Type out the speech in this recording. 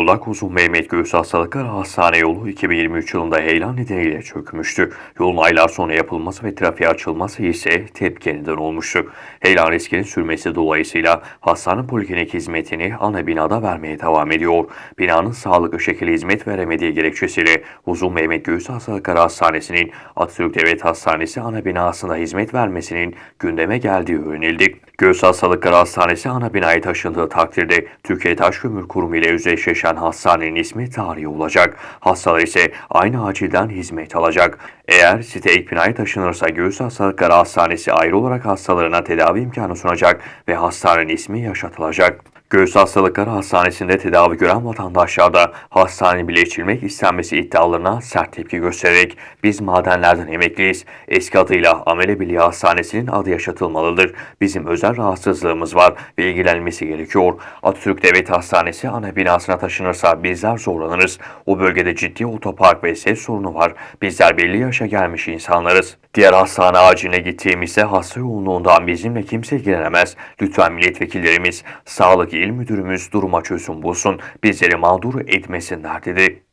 Ulak Uzun Mehmet Göğüs Hastalıkları Hastane yolu 2023 yılında heyelan nedeniyle çökmüştü. Yolun aylar sonra yapılması ve trafiğe açılması ise tepki neden olmuştu. Heyelan riskinin sürmesi dolayısıyla hastane poliklinik hizmetini ana binada vermeye devam ediyor. Binanın sağlıklı şekilde hizmet veremediği gerekçesiyle Uzun Mehmet Göğüs Hastalıkları Hastanesi'nin Atatürk Devlet Hastanesi ana binasında hizmet vermesinin gündeme geldiği öğrenildi. Göğüs Hastalıkları Hastanesi ana binaya taşındığı takdirde Türkiye Taş Kömür Kurumu ile özdeşleşen hastanenin ismi tarihi olacak. Hastalar ise aynı acilden hizmet alacak. Eğer site ek binaya taşınırsa Göğüs Hastalıkları Hastanesi ayrı olarak hastalarına tedavi imkanı sunacak ve hastanenin ismi yaşatılacak. Göğüs Hastalıkları Hastanesi'nde tedavi gören vatandaşlar da hastane bile içilmek istenmesi iddialarına sert tepki göstererek biz madenlerden emekliyiz. Eski adıyla Amele Birliği Hastanesi'nin adı yaşatılmalıdır. Bizim özel rahatsızlığımız var ve ilgilenmesi gerekiyor. Atatürk Devlet Hastanesi ana binasına taşınırsa bizler zorlanırız. O bölgede ciddi otopark ve ses sorunu var. Bizler belli yaşa gelmiş insanlarız. Diğer hastane aciline gittiğimizde hasta yoğunluğundan bizimle kimse ilgilenemez. Lütfen milletvekillerimiz, sağlık il müdürümüz duruma çözüm bulsun. Bizleri mağdur etmesinler dedi.